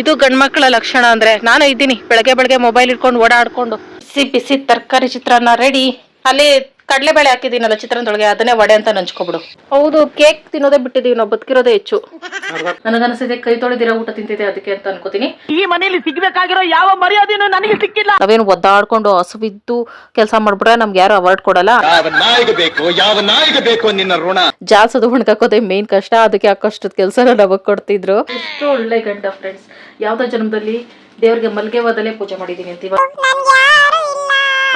ಇದು ಗಂಡ್ಮಕ್ಳ ಲಕ್ಷಣ ಅಂದ್ರೆ ನಾನು ಇದ್ದೀನಿ. ಬೆಳಗ್ಗೆ ಬೆಳಗ್ಗೆ ಮೊಬೈಲ್ ಇಟ್ಕೊಂಡು ಓಡಾಡ್ಕೊಂಡು. ಬಿಸಿ ಬಿಸಿ ತರಕಾರಿ ಚಿತ್ರಾನ್ನ ರೆಡಿ ಅಲ್ಲಿ ಕಡಲೆಬೇಳೆ ಹಾಕಿದ್ದೀನಲ್ಲ ಚಿತ್ರಾನ್ನದೊಳಗೆ ಅದನ್ನೇ ವಡೆ ಅಂತ ನಂಚ್ಕೊಬಿಡು. ಹೌದು ಕೇಕ್ ತಿನ್ನೋದೇ ಬಿಟ್ಟಿದೀವಿ ನಾವು ಬದುಕಿರೋದೇ ಹೆಚ್ಚು. ನನಗನ್ಸಿದೆ ಕೈ ತೊಳೆದಿರೋ ಊಟ ತಿಂತಿದೆ ಅದಕ್ಕೆ ಅಂತ ಅನ್ಕೋತೀನಿ. ಈ ಮನೆಯಲ್ಲಿ ಸಿಗ್ಬೇಕಾಗಿರೋ ಯಾವ ಮರ್ಯಾದೆನೂ ನನಗೆ ಸಿಕ್ಕಿಲ್ಲ. ನಾವೇನು ಒದ್ದಾಡ್ಕೊಂಡು ಹಸುವಿದ್ದು ಕೆಲಸ ಮಾಡ್ಬಿಟ್ರೆ ನಮ್ಗೆ ಯಾರು ಅವಾರ್ಡ್ ಕೊಡಲ್ಲ. ಜಾಸ್ತಿ ಹುಣ್ಕೋದೇ ಬೇಕು ಯಾವ ನಾಯಿಗೆ ಬೇಕು ನಿನ್ನ ಋಣ? ಜಾಲ್ಸೋದು ಹೊಣ್ಕಾಕೋದೆ ಮೇನ್ ಕಷ್ಟ ಅದಕ್ಕೆ ಆ ಕಷ್ಟದ ಕೆಲಸನ ನಮಗ್ ಕೊಡ್ತಿದ್ರು. ಎಷ್ಟು ಒಳ್ಳೆ ಗಂಡ ಫ್ರೆಂಡ್ಸ್ ಯಾವ್ದೋ ಜನ್ಮದಲ್ಲಿ ದೇವ್ರಿಗೆ ಮಲ್ಗೆ ಹೋದಲ್ಲೇ ಪೂಜೆ ಮಾಡಿದೀನಿ ಅಂತೀವ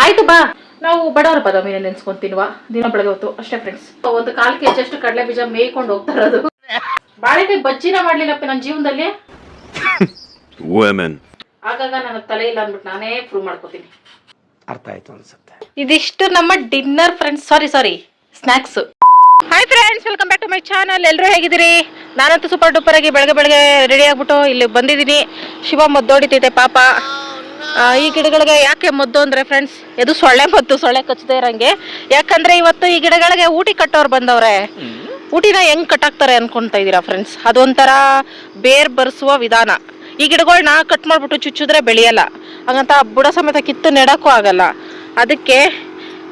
ಆಯ್ತು ಬಾ. ನಾವು ಬಡವರ ಬದಾಮಿನ ನೆನ್ಸ್ಕೊಂಡ್ ದಿನ ಬೆಳಗ್ಗೆ ಹೊತ್ತು. ಅಷ್ಟೇ ಫ್ರೆಂಡ್ಸ್ ಒಂದು ಕಾಲ್ ಕೆಜಿ ಅಷ್ಟು ಕಡಲೆ ಬೀಜ ಮೇಯ್ಕೊಂಡು ಹೋಗ್ತಾ ಇರೋದು. ಬಾಳೆಕಾಯಿ ಬಜ್ಜಿನ ಮಾಡ್ಲಿಲ್ಲಪ್ಪ ನನ್ನ ಜೀವನದಲ್ಲಿ? ಆಗಾಗ ನನಗೆ ತಲೆ ಇಲ್ಲ ಅಂದ್ಬಿಟ್ಟು ನಾನೇ ಪ್ರೂವ್ ಮಾಡ್ಕೋತೀನಿ. ಅರ್ಥ ಆಯ್ತು ಅನ್ಸುತ್ತೆ. ಇದಿಷ್ಟು ನಮ್ಮ dinner friends sorry sorry snacks hi friends welcome back to my channel ಎಲ್ಲರೂ ಹೇಗಿದ್ದೀರಿ? ನಾನಂತೂ ಸೂಪರ್ ಡೂಪರ್ ಆಗಿ ಬೆಳಗ್ಗೆ ಬೆಳಗ್ಗೆ ರೆಡಿ ಆಗ್ಬಿಟ್ಟು ಇಲ್ಲಿ ಬಂದಿದ್ದೀನಿ. ಶಿವ ಮದ್ದೋಡಿತೈತೆ ಪಾಪ. ಈ ಗಿಡಗಳಿಗೆ ಯಾಕೆ ಮದ್ದು ಅಂದ್ರೆ ಫ್ರೆಂಡ್ಸ್ ಇದು ಸೊಳ್ಳೆ ಮದ್ದು ಸೊಳ್ಳೆ ಕಚ್ಚದೆ ಇರಂಗೆ. ಯಾಕಂದ್ರೆ ಇವತ್ತು ಈ ಗಿಡಗಳಿಗೆ ಊಟಿ ಕಟ್ಟೋರು ಬಂದವ್ರೆ. ಊಟಿನ ಹೆಂಗ್ ಕಟ್ಟಾಕ್ತಾರೆ ಅನ್ಕೊಂತಾ ಇದೀರಾ ಫ್ರೆಂಡ್ಸ್ ಅದೊಂಥರ ಬೇರ್ ಬರ್ಸುವ ವಿಧಾನ. ಈ ಗಿಡಗಳನ್ನ ಕಟ್ ಮಾಡ್ಬಿಟ್ಟು ಚುಚ್ಚಿದ್ರೆ ಬೆಳೆಯಲ್ಲ. ಹಾಗಂತ ಬುಡ ಸಮೇತ ಕಿತ್ತು ನೆಡಕ್ಕೂ ಆಗಲ್ಲ. ಅದಕ್ಕೆ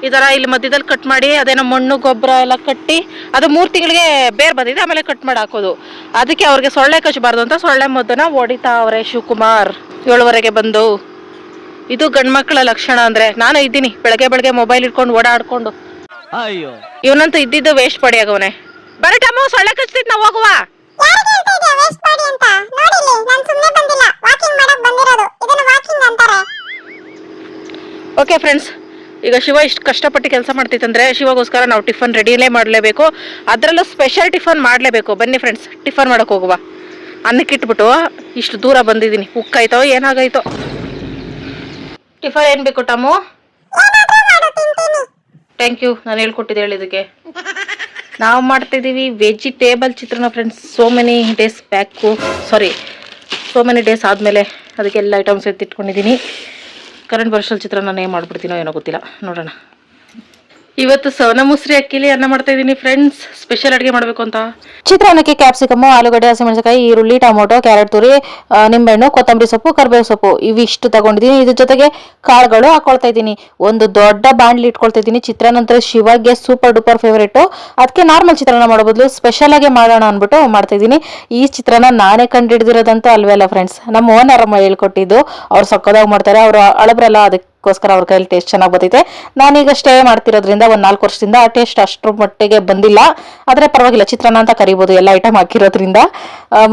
ಈ ಥರ ಇಲ್ಲಿ ಮಧ್ಯದಲ್ಲಿ ಕಟ್ ಮಾಡಿ ಅದೇನೋ ಮಣ್ಣು ಗೊಬ್ಬರ ಎಲ್ಲ ಕಟ್ಟಿ ಅದು ಮೂರು ತಿಂಗಳಿಗೆ ಬೇರ್ ಬಂದಿದೆ ಆಮೇಲೆ ಕಟ್ ಮಾಡಿ ಹಾಕೋದು. ಅದಕ್ಕೆ ಅವ್ರಿಗೆ ಸೊಳ್ಳೆ ಕಚ್ಚಬಾರ್ದು ಅಂತ ಸೊಳ್ಳೆ ಮದ್ದನ್ನ ಹೊಡಿತಾ ಅವ್ರೆ ಶಿವಕುಮಾರ್. ಏಳುವರೆಗೆ ಬಂದು. ಇದು ಗಂಡ್ಮಕ್ಳ ಲಕ್ಷಣ ಅಂದ್ರೆ ನಾನು ಇದ್ದೀನಿ. ಬೆಳಗ್ಗೆ ಬೆಳಗ್ಗೆ ಮೊಬೈಲ್ ಇಟ್ಕೊಂಡು ಓಡಾಡ್ಕೊಂಡು. ಅಯ್ಯೋ. ಇವನಂತೂ ಇದ್ದಿದ್ದು ವೇಸ್ಟ್ ಪಡಿಯಾಗವನೆ ಬರಟಮ್ಮ ಸೊಳ್ಳೆ ಕಚ್ತಿದ್ ನಾವು ಹೋಗುವ. ಯಾರಿಗೆ ಹೇಳ್ತಾ ಇದೀಯ ವೇಸ್ಟ್ ಮಾಡಿ ಅಂತ? ನೋಡಿಲ್ಲಿ ನಾನು ಸುಮ್ಮನೆ ಬಂದಿಲ್ಲ. ವಾಕಿಂಗ್ ಮಾಡಕ್ ಬಂದಿರೋದು. ಇದನ್ನ ವಾಕಿಂಗ್ ಅಂತಾರೆ. ಓಕೆ ಫ್ರೆಂಡ್ಸ್ ಈಗ ಶಿವ ಇಷ್ಟು ಕಷ್ಟಪಟ್ಟು ಕೆಲಸ ಮಾಡ್ತಿತ್ತಂದ್ರೆ ಶಿವಗೋಸ್ಕರ ನಾವು ಟಿಫನ್ ರೆಡಿಲೇ ಮಾಡಲೇಬೇಕು. ಅದರಲ್ಲೂ ಸ್ಪೆಷಲ್ ಟಿಫನ್ ಮಾಡಲೇಬೇಕು. ಬನ್ನಿ ಫ್ರೆಂಡ್ಸ್ ಟಿಫನ್ ಮಾಡೋಕೆ ಹೋಗುವ. ಅನ್ನಕ್ಕಿಟ್ಬಿಟ್ಟು ಇಷ್ಟು ದೂರ ಬಂದಿದ್ದೀನಿ. ಉಕ್ಕಾಯ್ತೋ ಏನಾಗಾಯ್ತೋ. ಟಿಫನ್ ಏನು ಬೇಕು ಟಮು ಥ್ಯಾಂಕ್ ಯು ನಾನು ಹೇಳ್ಕೊಟ್ಟಿದ್ದೆ ಹೇಳಿದಕ್ಕೆ ನಾವು ಮಾಡ್ತಿದ್ದೀವಿ vegetable chitranna friends so many days back sorry so many days ಆದಮೇಲೆ ಅದಕ್ಕೆಲ್ಲ ಐಟಮ್ಸ್ ಎತ್ತಿಟ್ಕೊಂಡಿದ್ದೀನಿ. ಕರೆಂಟ್ ವರ್ಷಲ್ ಚಿತ್ರಾನ್ನ ಏನು ಮಾಡ್ಬಿಡ್ತೀನೋ ಏನೋ ಗೊತ್ತಿಲ್ಲ. ನೋಡೋಣ. ಇವತ್ತು ಸವನ ಮುಸ್ರಿ ಅಕ್ಕಿಲಿ ಅನ್ನ ಮಾಡ್ತಾ ಇದ್ದೀನಿ ಫ್ರೆಂಡ್ಸ್ ಸ್ಪೆಷಲ್ ಅಡುಗೆ ಮಾಡಬೇಕು ಅಂತ. ಚಿತ್ರಾನ್ನಕ್ಕೆ ಕ್ಯಾಪ್ಸಿಕಮ್ ಆಲೂಗಡ್ಡೆ, ಹಸಿಮೆಣಸಿನಕಾಯಿ, ಈರುಳ್ಳಿ, ಟೊಮೊಟೊ ಕ್ಯಾರೆಟ್ ತುರಿ ನಿಂಬೆಹಣ್ಣು, ಕೊತ್ತಂಬರಿ ಸೊಪ್ಪು ಕರಿಬೇವು ಸೊಪ್ಪು. ಇವಿಷ್ಟು ತಗೊಂಡಿದ್ದೀನಿ. ಇದ್ರ ಜೊತೆಗೆ ಕಾಳುಗಳು ಹಾಕೊಳ್ತಾ ಇದ್ದೀನಿ. ಒಂದು ದೊಡ್ಡ ಬಾಂಡ್ಲಿ ಇಟ್ಕೊಳ್ತಾ ಇದ್ದೀನಿ. ಚಿತ್ರಾನ್ನ ನಂತರ ಶಿವಗೆ ಸೂಪರ್ ಡೂಪರ್ ಫೇವರೇಟು ಅದಕ್ಕೆ ನಾರ್ಮಲ್ ಚಿತ್ರಾನ್ನ ಮಾಡೋ ಬದಲು ಸ್ಪೆಷಲ್ ಆಗಿ ಮಾಡೋಣ ಅಂದ್ಬಿಟ್ಟು ಮಾಡ್ತಾ ಇದ್ದೀನಿ. ಈ ಚಿತ್ರಾನ್ನ ನಾನೇ ಕಂಡು ಕಂಡಿಡ್ದಿರೋದಂತೂ ಅಲ್ವೇ ಅಲ್ಲ ಫ್ರೆಂಡ್ಸ್ ನಮ್ಮ ಓನರ್ ಅಮ್ಮ ಹೇಳ್ಕೊಟ್ಟಿದ್ದು. ಅವ್ರು ಸಕ್ಕದಾಗಿ ಮಾಡ್ತಾರೆ. ಅವರು ಅಳಬ್ರಲ್ಲ ಅದಕ್ಕೋಸ್ಕರ ಅವ್ರ ಕೈಯಲ್ಲಿ ಟೇಸ್ಟ್ ಚೆನ್ನಾಗಿ ಬರ್ತೈತೆ ನಾನೀಗ ಸ್ಟೇ ಮಾಡ್ತಿರೋದ್ರಿಂದ ಒಂದು ನಾಲ್ಕು ವರ್ಷದಿಂದ ಆ ಟೇಸ್ಟ್ ಅಷ್ಟರ ಮಟ್ಟಿಗೆ ಬಂದಿಲ್ಲ. ಆದರೆ ಪರವಾಗಿಲ್ಲ ಚಿತ್ರಾನ್ನ ಅಂತ ಕರಿಬೋದು ಎಲ್ಲ ಐಟಮ್ ಹಾಕಿರೋದ್ರಿಂದ.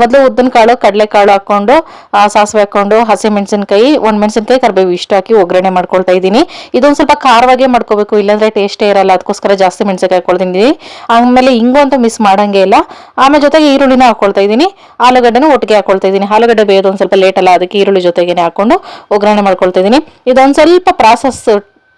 ಮೊದಲು ಉದ್ದಿನ ಕಾಳು ಕಡಲೆಕಾಳು ಹಾಕೊಂಡು ಆ, ಸಾಸಿವೆ ಹಾಕೊಂಡು ಹಸಿ ಮೆಣಸಿನಕಾಯಿ ಒಂದು ಮೆಣಸಿನಕಾಯಿ ಕರಿಬೇವು ಇಷ್ಟು ಹಾಕಿ ಒಗ್ಗರಣೆ ಮಾಡ್ಕೊಳ್ತಾ ಇದ್ದೀನಿ. ಇದೊಂದು ಸ್ವಲ್ಪ ಖಾರವಾಗೇ ಮಾಡ್ಕೋಬೇಕು ಇಲ್ಲಾಂದ್ರೆ ಟೇಸ್ಟೇ ಇರಲ್ಲ ಅದಕ್ಕೋಸ್ಕರ ಜಾಸ್ತಿ ಮೆಣಸಿನಕಾಯಿ ಹಾಕೊಳ್ತಿದ್ದೀನಿ ಆಮೇಲೆ ಹಿಂಗು ಅಂತ ಮಿಸ್ ಮಾಡಂಗೆ ಇಲ್ಲ. ಆಮೇಲೆ ಜೊತೆಗೆ ಈರುಳ್ಳಿನ ಹಾಕೊಳ್ತಾ ಇದ್ದೀನಿ. ಆಲೂಗಡ್ಡೆನೂ ಒಟ್ಟಿಗೆ ಹಾಕೊಳ್ತಾ ಇದ್ದೀನಿ. ಆಲೂಗಡ್ಡೆ ಬೇಯೋದು ಒಂದು ಸ್ವಲ್ಪ ಲೇಟ್ ಅಲ್ಲ ಅದಕ್ಕೆ ಈರುಳ್ಳಿ ಜೊತೆಗೆ ಹಾಕೊಂಡು ಒಗ್ಗರಣೆ ಮಾಡ್ಕೊಳ್ತಾ ಇದ್ದೀನಿ. ಇದೊಂದು ಸ್ವಲ್ಪ ಪ್ರಾಸೆಸ್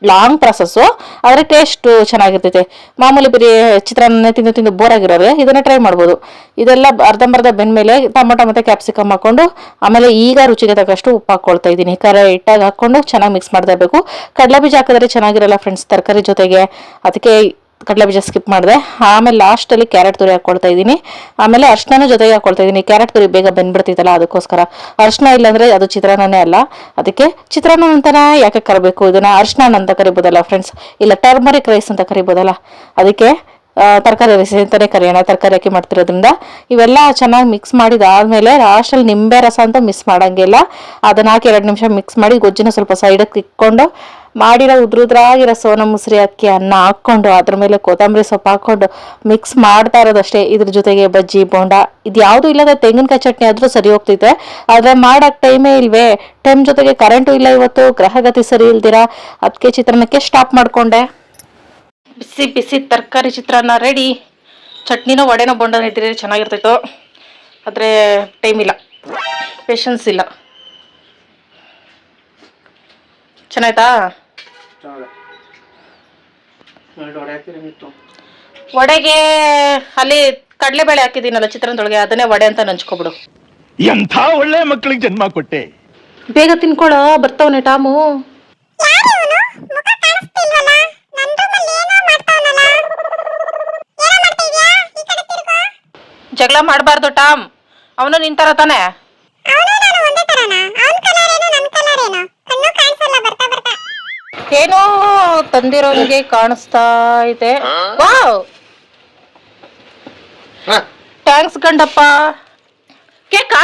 ಲಾಂಗ್ ಪ್ರಾಸೆಸ್ಸು ಆದರೆ ಟೇಸ್ಟು ಚೆನ್ನಾಗಿರ್ತೈತೆ. ಮಾಮೂಲಿ ಬರೀ ಚಿತ್ರಾನ್ನ ತಿಂದು ತಿಂದು ಬೋರ್ ಆಗಿರೋರೆ, ಇದನ್ನ ಟ್ರೈ ಮಾಡ್ಬೋದು. ಇದೆಲ್ಲ ಅರ್ಧಂಬರ್ಧ ಬೆಂದ್ಮೇಲೆ ಟೊಮೊಟೊ ಮತ್ತು ಕ್ಯಾಪ್ಸಿಕಮ್ ಹಾಕ್ಕೊಂಡು ಆಮೇಲೆ ಈಗ ರುಚಿಗೆ ತಕ್ಕಷ್ಟು ಉಪ್ಪು ಹಾಕ್ಕೊಳ್ತಾ ಇದ್ದೀನಿ. ಕರೆಕ್ಟಾಗಿ ಹಾಕ್ಕೊಂಡು ಚೆನ್ನಾಗಿ ಮಿಕ್ಸ್ ಮಾಡ್ತಾ ಇರಬೇಕು. ಕಡಲೆ ಬೀಜ ಹಾಕಿದ್ರೆ ಚೆನ್ನಾಗಿರಲ್ಲ ಫ್ರೆಂಡ್ಸ್ ತರಕಾರಿ ಜೊತೆಗೆ. ಅದಕ್ಕೆ ಕಡಲೆ ಬೀಜ ಸ್ಕಿಪ್ ಮಾಡಿದೆ. ಆಮೇಲೆ ಲಾಸ್ಟಲ್ಲಿ ಕ್ಯಾರೆಟ್ ತುರಿ ಹಾಕ್ಕೊಳ್ತಾ ಇದ್ದೀನಿ. ಆಮೇಲೆ ಅರ್ಶನೂ ಜೊತೆಗೆ ಹಾಕ್ಕೊಳ್ತಾ ಇದ್ದೀನಿ. ಕ್ಯಾರೆಟ್ ತುರಿ ಬೇಗ ಬೆಂದ್ಬಿಡ್ತೈತಲ್ಲ, ಅದಕ್ಕೋಸ್ಕರ. ಅರ್ಶನ ಇಲ್ಲಾಂದರೆ ಅದು ಚಿತ್ರಾನ್ನನೇ ಅಲ್ಲ. ಅದಕ್ಕೆ ಚಿತ್ರಾನ್ನ ಅಂತಾನೆ ಯಾಕೆ ಕರಬೇಕು? ಇದನ್ನು ಅರ್ಶನ ಅಂತ ಕರಿಬೋದಲ್ಲ ಫ್ರೆಂಡ್ಸ್ ಇಲ್ಲ ಟರ್ಮರಿಕ್ ರೈಸ್ ಅಂತ ಕರಿಬೋದಲ್ಲ. ಅದಕ್ಕೆ ತರಕಾರಿ ರಸಿ ಅಂತಲೇ ಕರೆಯೋಣ, ತರಕಾರಿ ಹಾಕಿ ಮಾಡ್ತಿರೋದ್ರಿಂದ ಇವೆಲ್ಲ ಚೆನ್ನಾಗಿ ಮಿಕ್ಸ್ ಮಾಡಿದಾದ್ಮೇಲೆ ಲಾಸ್ಟಲ್ಲಿ ನಿಂಬೆ ರಸ ಅಂತ ಮಿಸ್ ಮಾಡೋಂಗಿಲ್ಲ. ಅದನ್ನ ಹಾಕಿ ಎರಡು ನಿಮಿಷ ಮಿಕ್ಸ್ ಮಾಡಿ ಗೊಜ್ಜಿನ ಸ್ವಲ್ಪ ಸೈಡಕ್ಕೆ ಇಟ್ಕೊಂಡು ಮಾಡಿರೋ ಉದ್ರುದ್ರಾಗಿರೋ ಸೋನ ಮುಸ್ರಿ ಅಕ್ಕಿ, ಅನ್ನ ಹಾಕ್ಕೊಂಡು ಅದ್ರ ಮೇಲೆ ಕೊತ್ತಂಬರಿ ಸೊಪ್ಪು ಹಾಕ್ಕೊಂಡು ಮಿಕ್ಸ್ ಮಾಡ್ತಾ ಇರೋದಷ್ಟೇ. ಇದ್ರ ಜೊತೆಗೆ ಬಜ್ಜಿ, ಬೋಂಡ ಇದು ಯಾವುದೂ ಇಲ್ಲದ ತೆಂಗಿನಕಾಯಿ ಚಟ್ನಿ ಆದರೂ ಸರಿ ಹೋಗ್ತೈತೆ. ಆದರೆ ಮಾಡೋಕ್ಕೆ ಟೈಮೇ ಇಲ್ವೇ. ಟೈಮ್ ಜೊತೆಗೆ ಕರೆಂಟು ಇಲ್ಲ ಇವತ್ತು. ಗ್ರಹಗತಿ ಸರಿ ಇಲ್ದಿರಾ? ಅದಕ್ಕೆ ಚಿತ್ರಾನ್ನಕ್ಕೆ ಸ್ಟಾಪ್ ಮಾಡಿಕೊಂಡೆ. ಬಿಸಿ ಬಿಸಿ ತರಕಾರಿ ಚಿತ್ರಾನ್ನ ರೆಡಿ ಚಟ್ನಿನೋ ವಡೆನೋ ಬೊಂಡನ ಇದ್ರೆ ಚೆನ್ನಾಗಿರ್ತೈತೆ ಆದರೆ ಟೈಮ್ ಇಲ್ಲ. ಪೇಷನ್ಸ್ ಇಲ್ಲ. ಚೆನ್ನಾಯ್ತಾ? ವಡೆಗೆ ಅಲ್ಲಿ ಕಡಲೆಬೇಳೆ ಹಾಕಿದ್ದೀನಲ್ಲ ಚಿತ್ರಾನ್ನದೊಳಗೆ ಅದನ್ನೇ ವಡೆ ಅಂತ ನಂಚ್ಕೊಬಿಡು. ಎಂಥ ಒಳ್ಳೆ ಮಕ್ಕಳಿಗೆ ಜನ್ಮ ಕೊಟ್ಟೆ? ಬೇಗ ತಿನ್ಕೊಳ್ಳೋ ಬರ್ತಾವನೆ ಟಾಮು. ಜಗಳ ಮಾಡಬಾರ್ದು ಟಾಮ್. ಅವನು ನಿಂತಾರ ತಾನೆ? ಏನೋ ತಂದಿರೋನ್ಗೆ ಕಾಣಿಸ್ತಾ ಇದೆ. ಥ್ಯಾಂಕ್ಸ್ ಗಂಡಪ್ಪ. ಕೇಕಾ?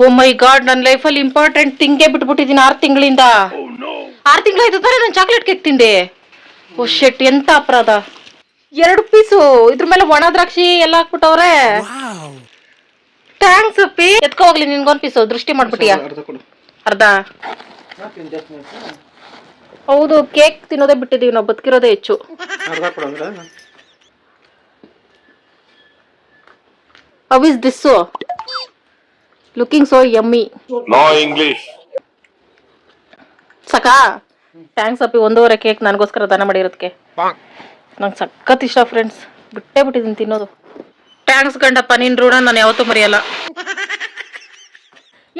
ಓ ಮೈ ಗಾಡ್ ನನ್ನ ಲೈಫಲ್ಲಿ ಇಂಪಾರ್ಟೆಂಟ್ ತಿಂಗೆ ಬಿಟ್ಬಿಟ್ಟಿದ್ದೀನಿ ಆರು ತಿಂಗಳಿಂದ. Oh, ಆರು ತಿಂಗಳಾಯ್ತು ತಾನೆ ನಾನು ಚಾಕ್ಲೇಟ್ ಕೇಕ್ ತಿಂದೆ. ಓ ಶೆಟ್ ಎಂತ ಅಪರಾಧ. ಎರಡು ಪೀಸು. ಇದ್ರ ಮೇಲೆ ಒಣ ದ್ರಾಕ್ಷಿ ಎಲ್ಲ ಹಾಕ್ಬಿಟ್ಟವ್ರೆ. ಥ್ಯಾಂಕ್ಸ್ ಅಪ್ಪಿ. ಎತ್ಕೊ ಹೋಗ್ಲಿ ನಿನ್ಗೊಂದ್ ಪೀಸು. ದೃಷ್ಟಿ ಮಾಡ್ಬಿಟ್ಟಿಯಾ? ಅರ್ಧ ಹೌದು ಕೇಕ್ ತಿನ್ನೋದೇ ಬಿಟ್ಟಿದೀವಿ ನಾವು ಬದುಕಿರೋದೇ ಹೆಚ್ಚು. How is this looking so yummy no English ಸಾಕಾ ಥ್ಯಾಂಕ್ಸ್ ಅಪ್ಪಿ. ಒಂದೂವರೆ ಕೇಕ್ ನನಗೋಸ್ಕರ ದಾನ ಮಾಡಿರೋದಕ್ಕೆ. ನಂಗೆ ಸಖತ್ ಇಷ್ಟ ಫ್ರೆಂಡ್ಸ್ ಬಿಟ್ಟೇ ಬಿಟ್ಟಿದ್ದೀನಿ ತಿನ್ನೋದು. ಥ್ಯಾಂಕ್ಸ್ ಗಂಡಪ್ಪ, ನಿನ್ ಋಣ ನಾನು ಯಾವತ್ತೂ ಮರೆಯಲ್ಲ.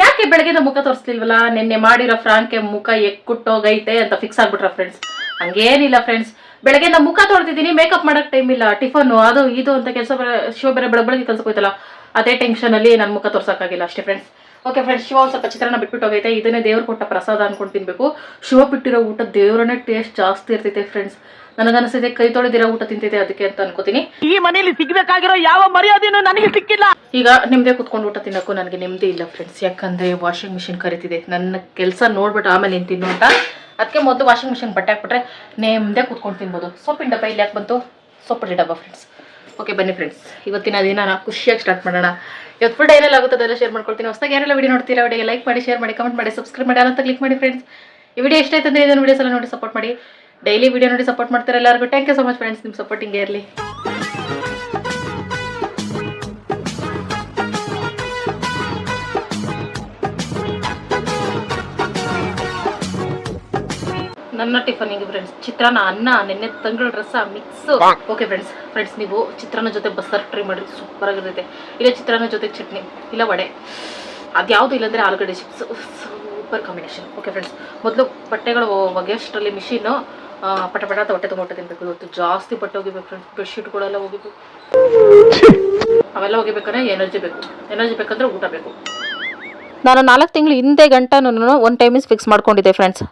ಯಾಕೆ ಬೆಳಗ್ಗೆ ಮುಖ ತೋರಿಸ್ಲಿಲ್ವಲ್ಲ ನಿನ್ನೆ ಮಾಡಿರೋ ಫ್ರಾಂಕೆ ಮುಖ ಎಕ್ಕುಟ್ಟೋಗೈತೆ ಅಂತ ಫಿಕ್ಸ್ ಆಗ್ಬಿಟ್ರ ಫ್ರೆಂಡ್ಸ್ ಹಂಗೇನಿಲ್ಲ ಫ್ರೆಂಡ್ಸ್ ಬೆಳಗ್ಗೆ ಮುಖ ತೋರ್ತಿದ್ದೀನಿ ಮೇಕಪ್ ಮಾಡಕ್ ಟೈಮ್ ಇಲ್ಲ. ಟಿಫನ್ ಅದು, ಇದು ಅಂತ ಕೆಲಸ ಶಿವ ಬೇರೆ ಬೆಳಗ್ಗೆ ಕೆಲಸಕ್ಕೆ ಹೋಯ್ತಲ್ಲ, ಅದೇ ಟೆನ್ಷನ್ ಅಲ್ಲಿ ನನ್ನ ಮುಖ ತೋರ್ಸೋಕ್ಕಾಗಿಲ್ಲ ಅಷ್ಟೇ ಫ್ರೆಂಡ್ಸ್ ಓಕೆ ಫ್ರೆಂಡ್ಸ್ ಶಿವ ಸ್ವಲ್ಪ ಚಿತ್ರಾನ್ನ ಬಿಟ್ಬಿಟ್ಟು ಹೋಗೈತೆ ಇದನ್ನೇ ದೇವ್ರು ಕೊಟ್ಟ ಪ್ರಸಾದ ಅನ್ಕೊಂಡು ತಿನ್ಬೇಕು. ಶಿವ ಬಿಟ್ಟಿರೋ ಊಟ ದೇವ್ರನ್ನೇ ಟೇಸ್ಟ್ ಜಾಸ್ತಿ ಇರ್ತೈತೆ ಫ್ರೆಂಡ್ಸ್ ನನಗನ್ಸಿದೆ ಕೈ ತೊಳೆದಿರೋ ಊಟ ತಿಂತಿದೆ ಅದಕ್ಕೆ ಅಂತ ಅನ್ಕೋತೀನಿ. ಈ ಮನೆಯಲ್ಲಿ ಸಿಗ್ಬೇಕಾಗಿರೋ ಯಾವ ಮರ್ಯಾದೆನೂ ನನಗೆ ಸಿಕ್ಕಿಲ್ಲ. ಈಗ ನಿಮ್ದೇ ಕುತ್ಕೊಂಡು ಊಟ ತಿನ್ನಕ್ಕೂ ನನಗೆ ನೆಮ್ಮದಿ ಇಲ್ಲ ಫ್ರೆಂಡ್ಸ್ ಯಾಕಂದ್ರೆ ವಾಷಿಂಗ್ ಮಿಷಿನ್ ಕರಿತಿದೆ. ನನ್ನ ಕೆಲಸ ನೋಡ್ಬಿಟ್ಟು ಆಮೇಲೆ ಏನ್ ತಿನ್ನು ಅಂತ. ಅದಕ್ಕೆ ಮೊದಲು ವಾಷಿಂಗ್ ಮಿಷಿನ್ ಬಟ್ಟೆ ಹಾಕ್ಬಿಟ್ರೆ ನೆಮ್ಮದೇ ಕುತ್ಕೊಂಡು ತಿನ್ಬೋದು. ಸೊಪ್ಪಿನ ಡಬ್ಬ ಇಲ್ಲಿ ಯಾಕೆ ಬಂತು? ಸೊಪ್ಪಿನ ಡಬ್ಬ ಫ್ರೆಂಡ್ಸ್ ಓಕೆ ಬನ್ನಿ ಫ್ರೆಂಡ್ಸ್ ಇವತ್ತಿನ ದಿನ ನಾವು ಖುಷಿಯಾಗಿ ಸ್ಟಾರ್ಟ್ ಮಾಡೋಣ. ಇವತ್ತು ಫುಲ್ ಏನೆಲ್ಲ ಆಗುತ್ತೆ ಅದೆಲ್ಲ ಶೇರ್ ಮಾಡ್ಕೊಳ್ತೀನಿ. ಹೊಸದಾಗಿ ಯಾರೆಲ್ಲ ವಿಡಿಯೋ ನೋಡ್ತೀರಾ ವಿಡಿಯೋಗೆ ಲೈಕ್ ಮಾಡಿ ಶೇರ್ ಮಾಡಿ ಕಮೆಂಟ್ ಮಾಡಿ ಸಬ್ಸ್ಕ್ರೈಬ್ ಮಾಡಿ ಅಂತ ಕ್ಲಿಕ್ ಮಾಡಿ ಫ್ರೆಂಡ್ಸ್ ಈ ವಿಡಿಯೋ ಎಷ್ಟಾಯ್ತು ಅಂದರೆ ಇದನ್ನು ವಿಡಿಯೋಸ್ ಎಲ್ಲ ನೋಡಿ ಸಪೋರ್ಟ್ ಮಾಡಿ. ಡೈಲಿ ವಿಡಿಯೋ ನೋಡಿ ಸಪೋರ್ಟ್ ಮಾಡ್ತಾರೆ ಎಲ್ಲರಿಗೂ? Thank you so much friends ನಿಮ್ಮ ಸಪೋರ್ಟ್ ಹಿಂಗೆ ಇರಲಿ. ನನ್ನ ಟಿಫನಿಗೆ ಫ್ರೆಂಡ್ಸ್ ಚಿತ್ರಾನ್ನ, ಅನ್ನ, ನೆನ್ನೆ ತಂಗಳ ರಸ ಮಿಕ್ಸ್ ಓಕೆ ಫ್ರೆಂಡ್ಸ್ ಫ್ರೆಂಡ್ಸ್ ನೀವು ಚಿತ್ರಾನ್ನ ಜೊತೆ ಬಸ್ಸಾರು ಟ್ರೈ ಮಾಡಿ ಸೂಪರ್ ಆಗಿರುತ್ತೆ. ಇಲ್ಲ ಚಿತ್ರಾನ್ನ ಜೊತೆ ಚಟ್ನಿ, ಇಲ್ಲ ವಡೆ, ಅದ್ಯಾವುದು ಇಲ್ಲಾಂದ್ರೆ ಆಲೂಗಡ್ಡೆ chips super combination okay friends ಮೊದಲು ಬಟ್ಟೆಗಳು ಒಗೆಯೋಷ್ಟರಲ್ಲಿ ಮಿಷಿನು ಪಟ ಪಟ ಅಂತ ಹೊಟ್ಟೆ ತುಂಬ ಹೊಟ್ಟೆ ತಿನ್ಬೇಕು. ಇವತ್ತು ಜಾಸ್ತಿ ಬಟ್ಟೆ ಹೋಗಿಬೇಕು ಫ್ರೆಂಡ್ಸ್ ಬೆಡ್ಶೀಟ್ಗಳೆಲ್ಲ ಹೋಗಿಬೇಕು ಅವೆಲ್ಲ ಒಗಿಬೇಕಂದ್ರೆ ಎನರ್ಜಿ ಬೇಕು. ಎನರ್ಜಿ ಬೇಕಂದ್ರೆ ಊಟ ಬೇಕು. ನಾನು ನಾಲ್ಕು ತಿಂಗಳು ಹಿಂದೆ ಗಂಟನೂ ಒನ್ ಟೈಮಿಂಗ್ಸ್ ಫಿಕ್ಸ್ ಮಾಡ್ಕೊಂಡಿದ್ದೆ ಫ್ರೆಂಡ್ಸ್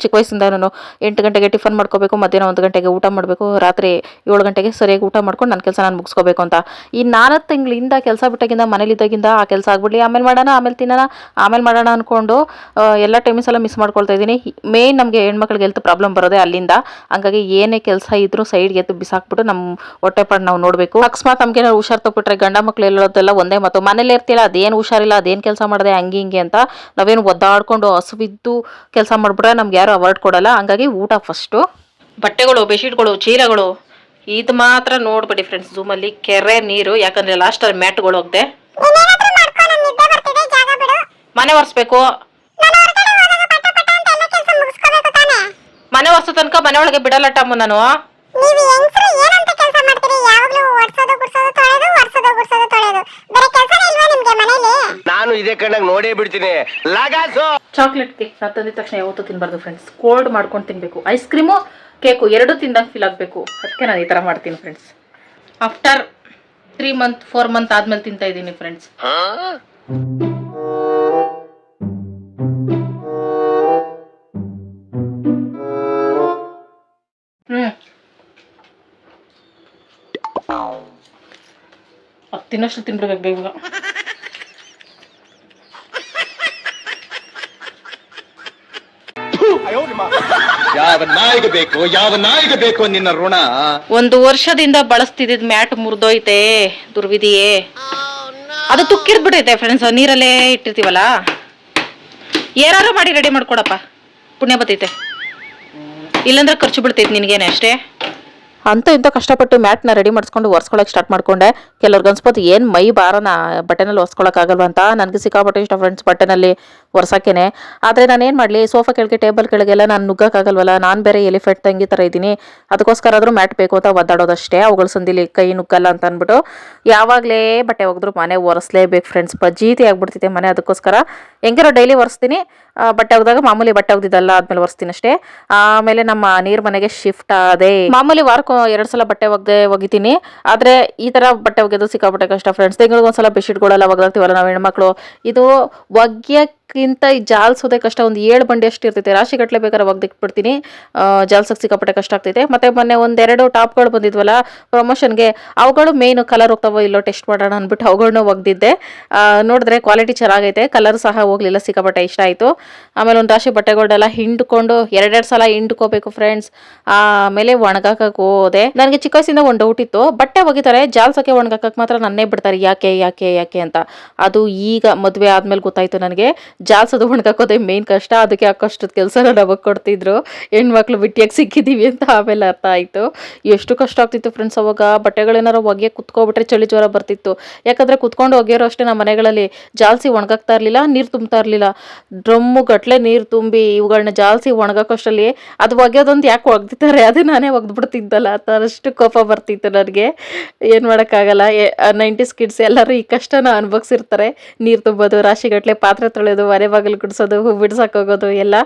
ಚಿಕ್ಕ ನಾನು ಎಂಟು ಗಂಟೆಗೆ ಟಿಫನ್ ಮಾಡ್ಕೋಬೇಕು, ಮಧ್ಯಾಹ್ನ ಒಂದು ಗಂಟೆಗೆ ಊಟ ಮಾಡಬೇಕು, ರಾತ್ರಿ ಏಳು ಗಂಟೆಗೆ ಸರಿಯಾಗಿ ಊಟ ಮಾಡ್ಕೊಂಡು ನನ್ನ ಕೆಲಸ ನಾನು ಮುಗಿಸ್ಕೋಬೇಕು ಅಂತ. ಈ ನಾಲ್ಕು ತಿಂಗಳಿಂದ ಕೆಲಸ ಬಿಟ್ಟಾಗಿಂದ, ಮನೇಲಿದ್ದಾಗಿಂದ ಆ ಕೆಲಸ ಆಗ್ಬಿಡಲಿ. ಆಮೇಲೆ ಮಾಡೋಣ, ಆಮೇಲೆ ತಿನ್ನೋಣ, ಆಮೇಲೆ ಮಾಡೋಣ ಅಂದ್ಕೊಂಡು ಎಲ್ಲ ಟೈಮಿಂಗ್ಸ್ ಎಲ್ಲ ಮಿಸ್ ಮಾಡ್ಕೊಳ್ತಾ ಇದ್ದೀನಿ. ಮೇನ್ ನಮಗೆ ಹೆಣ್ಮಕ್ಳಿಗೆ ಹೆಲ್ತ್ ಪ್ರಾಬ್ಲಮ್ ಬರೋದೇ ಅಲ್ಲಿಂದ. ಹಂಗಾಗಿ ಏನೇ ಕೆಲಸ ಇದ್ರೂ ಸೈಡ್ಗೆ ಎದ್ದು ಬಿಸಾಕ್ಬಿಟ್ಟು ನಮ್ಮ ಹೊಟ್ಟೆ ಪಾಡು ನಾವು ನೋಡಬೇಕು. ಅಕಸ್ಮಾತ್ ನಮಗೆ ಹುಷಾರ್ ತಗೊಬಿಟ್ರೆ ಗಂಡ ಮಕ್ಳು ಎಲ್ಲೋದೆಲ್ಲ ಒಂದೇ ಮತ್ತು ಮನೇಲಿ ಇರ್ತಿಲ್ಲ ಅದೇನು ಹುಷಾರಿಲ್ಲ, ಅದೇನು ಕೆಲಸ ಮಾಡಿದೆ, ಹಂಗೆ ಹಿಂಗೆ ಅಂತ ನಾವೇನು ಒದ್ದಾಡ್ಕೊಂಡು ಹಸುವಿದ್ದು ಕೆಲಸ ಮಾಡಿಬಿಟ್ರೆ ನಮ್ಗೆ ಯಾರು ಅವಾರ್ಡ್ ಕೊಡಲ್ಲ. ಹಂಗಾಗಿ ಊಟ ಫಸ್ಟು ಬಟ್ಟೆಗಳು ಬೆಡ್ಶೀಟ್ಗಳು ಚೀಲಗಳು ಇದು ಮಾತ್ರ ನೋಡ್ಬೇಡಿ ಫ್ರೆಂಡ್ಸ್ ಝೂಮಲ್ಲಿ ಕೆರೆ ನೀರು, ಯಾಕಂದ್ರೆ ಲಾಸ್ಟ್ ಅಲ್ಲಿ ಮ್ಯಾಟ್ಗಳು ಹೋಗ್ದೆ. ಮನೆ ಒರೆಸ್ಬೇಕು. ಮನೆ ಒರೆಸೋ ತನಕ ಮನೆ ಒಳಗೆ ಬಿಡಲ್ಲ ಟಮ್ಮ ನಾನು. ಮಾಡ್ತೀರಿ ಯಾವಾಗ್ಲೂ ಒಡ್ಸೋದು ಗುಡ್ಸೋದು ತೊಳೆದು ಒಡ್ಸೋದು ಗುಡ್ಸೋದು ತೊಳೆದು. ಬೇರೆ ಕೆಲಸ ಇಲ್ವಾ ನಿಮ್ಗೆ ಮನೇಲಿ? ನಾನು ಇದೇ ಕಣ್ಣಾಗ ನೋಡೇ ಬಿಡ್ತೀನಿ. ಲಗಾಸು! ಚಾಕ್ಲೇಟ್ ಕೇಕ್ ನಾ ತಂದಿದ ತಕ್ಷಣ ಯಾವತ್ತೂ ತಿನ್ಬಾರ್ದು ಫ್ರೆಂಡ್ಸ್ ಕೋಲ್ಡ್ ಮಾಡ್ಕೊಂಡು ತಿನ್ಬೇಕು. ಐಸ್ ಕ್ರೀಮು ಕೇಕು ಎರಡು ತಿಂದಂಗೆ ಫೀಲ್ ಆಗಬೇಕು. ಅದಕ್ಕೆ ನಾನು ಈ ಥರ ಮಾಡ್ತೀನಿ friends after three month four month ಆದ್ಮೇಲೆ ತಿಂತಾ ಇದ್ದೀನಿ ಫ್ರೆಂಡ್ಸ್ ತಿನ್ನಷ್ಟು ತಿನ್ಬಿಡ್ಬೇಕು ಬೇಗ. ಯಾವ ನಾಯಿಗೆ ಬೇಕು ಯಾವ ನಾಯಿಗೆ ಬೇಕು ನಿನ್ನ ಋಣ? ಒಂದು ವರ್ಷದಿಂದ ಬಳಸ್ತಿದ್ದ ಮ್ಯಾಟ್ ಮುರಿದೋಯ್ತೆ ದುರ್ವಿಧಿಯೇ. ಅದು ತುಕ್ಕಿಡ್ಬಿಟ್ಟೈತೆ ಫ್ರೆಂಡ್ಸ್ ನೀರಲ್ಲೇ ಇಟ್ಟಿರ್ತೀವಲ್ಲ? ಏನಾರು ಮಾಡಿ ರೆಡಿ ಮಾಡ್ಕೊಡಪ್ಪ. ಪುಣ್ಯ ಬತ್ತೈತೆ ಇಲ್ಲಂದ್ರೆ ಖರ್ಚು ಬಿಡ್ತೈತೆ ನಿನಗೇನೆ ಅಷ್ಟೇ. ಅಂತ ಇಂಥ ಕಷ್ಟಪಟ್ಟು ಮ್ಯಾಟ್ನ ರೆಡಿ ಮಾಡಿಸ್ಕೊಂಡು ಒರೆಸ್ಕೊಳಕ್ಕೆ ಸ್ಟಾರ್ಟ್ ಮಾಡ್ಕೊಂಡೆ. ಕೆಲವ್ರಿಗೆ ಅನ್ಸ್ಬೋದು ಏನು ಮೈ ಬಾರನ ಬಟ್ಟೆನಲ್ಲಿ ಒರೆಸ್ಕೊಳಕ್ಕಾಗಲ್ವ ಅಂತ ನನಗೆ ಸಿಕ್ಕಾಪಟ್ಟೆ ಇಷ್ಟ ಫ್ರೆಂಡ್ಸ್ ಬಟ್ಟೆನಲ್ಲಿ. ಒರ್ಸಕ್ಕೇನೆ. ಆದರೆ ನಾನು ಏನು ಮಾಡಲಿ, ಸೋಫಾ ಕೆಳಗೆ, ಟೇಬಲ್ ಕೆಳಗೆಲ್ಲ ನಾನು ನುಗ್ಗಕ್ಕಾಗಲ್ವಲ್ಲ, ನಾನು ಬೇರೆ ಎಲಿಫೆಂಟ್ ತಂಗಿ ಥರ ಇದ್ದೀನಿ. ಅದಕ್ಕೋಸ್ಕರ ಆದರೂ ಮ್ಯಾಟ್ ಬೇಕು ಅಂತ ಒದ್ದಾಡೋದಷ್ಟೇ, ಅವುಗಳ ಸಂದಿಲಿ ಕೈ ನುಗ್ಗಲ್ಲ ಅಂತ ಅಂದ್ಬಿಟ್ಟು. ಯಾವಾಗಲೇ ಬಟ್ಟೆ ಒಗೆದ್ರು ಮನೆ ಒರೆಸ್ಲೇಬೇಕು ಫ್ರೆಂಡ್ಸ್ ಪಜೀತಿ ಆಗಿಬಿಡ್ತಿದ್ದೆ ಮನೆ, ಅದಕ್ಕೋಸ್ಕರ. ಹೆಂಗಿರೋ ಡೈಲಿ ಒರೆಸ್ತೀನಿ. ಬಟ್ಟೆ ಒಗ್ದಾಗ ಮಾಮೂಲಿ ಬಟ್ಟೆ ಒಗ್ದಿದ್ದಲ್ಲ, ಆದ್ಮೇಲೆ ಒರೆಸ್ತೀನಿ ಅಷ್ಟೇ. ಆಮೇಲೆ ನಮ್ಮ ನೀರ್ ಮನೆಗೆ ಶಿಫ್ಟ್ ಆದೆ. ಮಾಮೂಲಿ ವಾರಕ್ಕೆ ಎರಡು ಸಲ ಬಟ್ಟೆ ಒಗ್ದೆ ಒಗಿತೀನಿ. ಆದ್ರೆ ಈ ತರ ಬಟ್ಟೆ ಒಗೆದು ಸಿಕ್ಕಾಪಟ್ಟೆ ಕಷ್ಟ ಫ್ರೆಂಡ್ಸ್ ತಿಂಗಳಿಗೆ ಒಂದ್ಸಲ ಬೆಡ್ಶೀಟ್ಗಳೆಲ್ಲ ನಾವು ಹೆಣ್ಮಕ್ಳು. ಇದು ಒಗ್ಯಕ್ಕೆ ಒಗ್ಯೋಕ್ಕಿಂತ ಈ ಜಾಲ್ಸೋದೇ ಕಷ್ಟ ಒಂದು ಏಳು ಬಂಡಿ ಅಷ್ಟು ಇರ್ತೈತೆ. ರಾಶಿ ಗಟ್ಟಲೆ ಬೇಕಾದ್ರೆ ಒಗ್ದಿಟ್ಬಿಡ್ತೀನಿ ಜಾಲ್ಸಕ್ಕೆ ಸಿಕ್ಕಾಪಟ್ಟೆ ಕಷ್ಟ ಆಗ್ತೈತೆ. ಮತ್ತೆ ಮೊನ್ನೆ ಒಂದೆರಡು ಟಾಪ್ಗಳು ಬಂದಿದ್ವಲ್ಲ, ಪ್ರಮೋಷನ್ಗೆ ಅವುಗಳು ಮೇಯ್ನು ಕಲರ್ ಹೋಗ್ತಾವೋ ಇಲ್ಲೋ ಟೆಸ್ಟ್ ಮಾಡೋಣ ಅಂದ್ಬಿಟ್ಟು ಅವುಗಳನ್ನ ಒಗ್ದಿದ್ದೆ. ನೋಡಿದ್ರೆ ಕ್ವಾಲಿಟಿ ಚೆನ್ನಾಗೈತೆ. ಕಲರ್ ಸಹ ಹೋಗಲಿಲ್ಲ, ಸಿಕ್ಕಾಪಟ್ಟೆ ಇಷ್ಟ ಆಯಿತು. ಆಮೇಲೆ ಒಂದು ರಾಶಿ ಬಟ್ಟೆಗಳನ್ನೆಲ್ಲ ಹಿಂಡ್ಕೊಂಡು, ಎರಡೆರಡು ಸಲ ಹಿಂಡ್ಕೋಬೇಕು ಫ್ರೆಂಡ್ಸ್ ಆಮೇಲೆ ಒಣಗಾಕಕ್ಕೆ ಹೋದೆ. ನನಗೆ ಚಿಕ್ಕ ವಯಸ್ಸಿಂದ ಒಂದು ಡೌಟ್ ಇತ್ತು. ಬಟ್ಟೆ ಒಗಿತಾರೆ ಜಾಲ್ಸಕ್ಕೆ ಒಣಗಾಕಕ್ಕೆ ಮಾತ್ರ ನನ್ನೇ ಬಿಡ್ತಾರೆ. ಯಾಕೆ ಯಾಕೆ ಯಾಕೆ ಅಂತ. ಅದು ಈಗ ಮದುವೆ ಆದಮೇಲೆ ಗೊತ್ತಾಯ್ತು ನನಗೆ. ಜಾಲ್ಸೋದು ಒಣಗಾಕೋದೇ ಮೇನ್ ಕಷ್ಟ. ಅದಕ್ಕೆ ಆ ಕಷ್ಟದ ಕೆಲಸ ನಮಗೆ ಕೊಡ್ತಿದ್ರು. ಹೆಣ್ಮಕ್ಳು ಬಿಟ್ಟಿಯಾಗಿ ಸಿಕ್ಕಿದ್ದೀವಿ ಅಂತ ಆಮೇಲೆ ಅರ್ಥ ಆಯಿತು. ಎಷ್ಟು ಕಷ್ಟ ಆಗ್ತಿತ್ತು ಫ್ರೆಂಡ್ಸ್ ಅವಾಗ. ಬಟ್ಟೆಗಳೇನಾರು ಒಗೆ ಕುತ್ಕೊಬಿಟ್ರೆ ಚಳಿ ಜ್ವರ ಬರ್ತಿತ್ತು. ಯಾಕಂದರೆ ಕುತ್ಕೊಂಡು ಒಗೆಯೋರು ಅಷ್ಟೇ ನಮ್ಮ ಮನೆಗಳಲ್ಲಿ ಜಾಲ್ಸಿ ಒಣಗಾಕ್ತಾ ಇರಲಿಲ್ಲ, ನೀರು ತುಂಬ್ತಾ ಇರಲಿಲ್ಲ. ಡ್ರಮ್ಮು ಗಟ್ಲೆ ನೀರು ತುಂಬಿ ಇವುಗಳನ್ನ ಜಾಲ್ಸಿ ಒಣಗಾಕೋಷ್ಟರಲ್ಲಿ ಅದು ಒಗೆಯೋದೊಂದು ಯಾಕೆ ಒಗ್ದಿದ್ದಾರೆ, ಅದೇ ನಾನೇ ಒಗ್ದ್ಬಿಡ್ತಿದ್ದಲ್ಲ ಬಿಡ್ತಿದ್ದಲ್ಲ ಅಷ್ಟು ಕೋಪ ಬರ್ತಿತ್ತು ನನಗೆ. ಏನು ಮಾಡೋಕ್ಕಾಗಲ್ಲ. ನೈಂಟೀಸ್ ಕಿಡ್ಸ್ ಎಲ್ಲರೂ ಈ ಕಷ್ಟನ ಅನುಭವಿಸಿರ್ತಾರೆ. ನೀರು ತುಂಬೋದು ರಾಶಿಗಟ್ಟಲೆ ಪಾತ್ರೆ ತೊಳೆಯೋದು ಮನೆ ಬಾಗಿಲು ಗುಡಿಸೋದು ಹೂ ಬಿಡ್ಸಕ್ಕೆ ಹೋಗೋದು ಎಲ್ಲ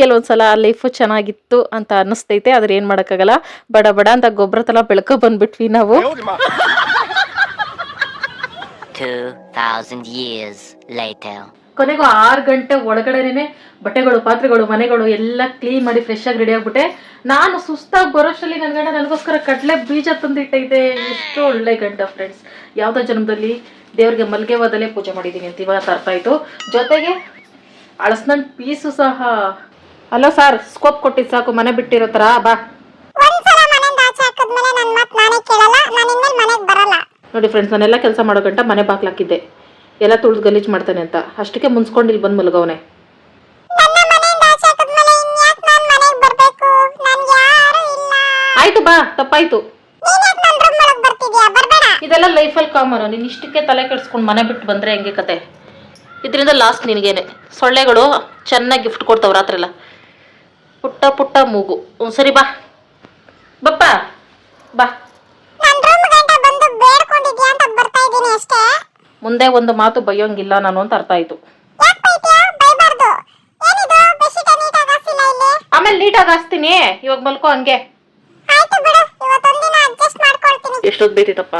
ಕೆಲವೊಂದ್ಸಲ ಲೈಫು ಚೆನ್ನಾಗಿತ್ತು ಅಂತ ಅನ್ನಿಸ್ತೈತೆ ಆದ್ರೆ ಏನು ಮಾಡೋಕ್ಕಾಗಲ್ಲ. ಬಡ ಬಡ ಅಂತ ಗೊಬ್ಬರ ತಲ ಬೆಳ್ಕೊ ಬಂದ್ಬಿಟ್ವಿ ನಾವು. 2,000 years later. ಕೊನೆಗೂ ಆರು ಗಂಟೆ ಒಳಗಡೆನೆ ಬಟ್ಟೆಗಳು ಪಾತ್ರೆಗಳು ಮನೆಗಳು ಎಲ್ಲ ಕ್ಲೀನ್ ಮಾಡಿ ಫ್ರೆಶ್ ಆಗಿ ರೆಡಿ ಆಗ್ಬಿಟ್ಟೆ. ನಾನು ಸುಸ್ತಾಗಿ ಬರೋಷ್ಟರಲ್ಲಿ ನನ್ನ ಗಂಡ ನನಗೋಸ್ಕರ ಕಡಲೆ ಬೀಜ ತಂದಿಟ್ಟೈತೆ. ಎಷ್ಟು ಒಳ್ಳೆ ಗಂಡ ಫ್ರೆಂಡ್ಸ್ ಯಾವುದೋ ಜನ್ಮದಲ್ಲಿ ದೇವ್ರಿಗೆ ಮಲ್ಗೆ ಹೋದಲ್ಲೇ ಪೂಜೆ ಮಾಡಿದ್ದೀನಿ ಅಂತ ಇವಾಗ ಅರ್ಥ ಆಯ್ತು. ಜೊತೆಗೆ ಅಳಸ್ನಂಟ್ ಪೀಸು ಸಹ. ಹಲೋ ಸರ್ ಸ್ಕೋಪ್ ಕೊಟ್ಟಿದ್ದು ಸಾಕು ಮನೆ ಬಿಟ್ಟಿರೋ ಥರ ಬಾ. ನೋಡಿ ಫ್ರೆಂಡ್ಸ್ ನಾನೆಲ್ಲ ಕೆಲಸ ಮಾಡೋ ಗಂಟ ಮನೆ ಬಾಗ್ಲಾಕಿದ್ದೆ ಎಲ್ಲ ತುಳಿದು ಗಲೀಜು ಮಾಡ್ತಾನೆ ಅಂತ. ಅಷ್ಟಕ್ಕೆ ಮುನ್ಸ್ಕೊಂಡು ಇಲ್ಲಿ ಬಂದು ಮಲಗವನೆ. ಆಯ್ತು ಬಾ ತಪ್ಪಾಯ್ತು. ಇದೆಲ್ಲ ಲೈಫಲ್ಲಿ ಕಾಮನು ನೀನು ಇಷ್ಟಕ್ಕೆ ತಲೆ ಕೆಡಿಸ್ಕೊಂಡು ಮನೆ ಬಿಟ್ಟು ಬಂದರೆ ಹೆಂಗೆ ಕತೆ? ಇದರಿಂದ ಲಾಸ್ಟ್ ನಿನಗೇನೆ. ಸೊಳ್ಳೆಗಳು ಚೆನ್ನಾಗಿ ಗಿಫ್ಟ್ ಕೊಡ್ತಾವೆ ರಾತ್ರೆಲ್ಲ ಪುಟ್ಟ ಪುಟ್ಟ ಮೂಗು. ಹ್ಞೂ ಸರಿ ಬಾ. ಬಪ್ಪ ಬಾ. ನನ್ ರೂಮ್ ಗಂಟ ಬಂದು ಬೇಡ್ಕೊಂಡಿದ್ಯಾ ಅಂತ ಬರ್ತಾ ಇದ್ದೀನಿ ಅಷ್ಟೇ. ಮುಂದೆ ಒಂದು ಮಾತು ಬೈಯೋಂಗಿಲ್ಲ ನಾನು ಅಂತ ಅರ್ಥ ಆಯ್ತು. ಆಮೇಲೆ ನೀಟಾಗಿ ಹಾಸ್ತೀನಿ. ಇವಾಗ ಮಲ್ಕೋ ಹಂಗೆ. ಆಯ್ತು ಬಿಡು. ಇವತ್ತೊಂದಿನ ಅಡ್ಜಸ್ಟ್ ಮಾಡ್ಕೊಳ್ತೀನಿ. ಎಷ್ಟೊತ್ತು ಬೇಯ್ತೈತಪ್ಪ